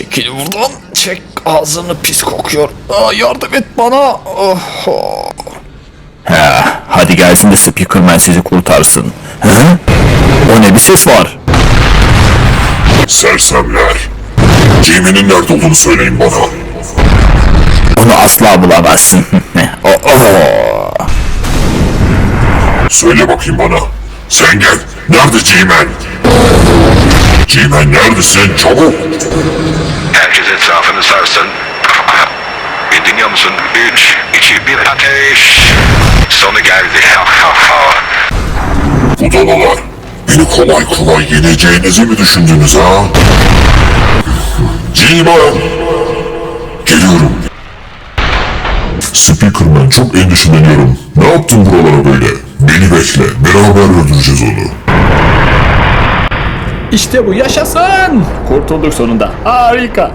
Çekil buradan. Çek ağzını pis kokuyor. Aa, yardım et bana. Oh. He, hadi gelsin de Speakerman sizi kurtarsın. Hı? O ne bir ses var. Sersemler. Jamie'nin nerede olduğunu söyleyin bana. Onu asla bulamazsın. oh, oh. Söyle bakayım bana. Sen gel. Nerede G-Man? G-Man neredesin? Çabuk. Budalalar. Beni kolay kolay yeneceğinizi mi düşündünüz ha? G-Man. Geliyorum. Speakerman çok endişeleniyorum. Ne yaptın buralara böyle? Beni bekle. Beraber öldüreceğiz onu. İşte bu yaşasın. Kurtulduk sonunda. Harika.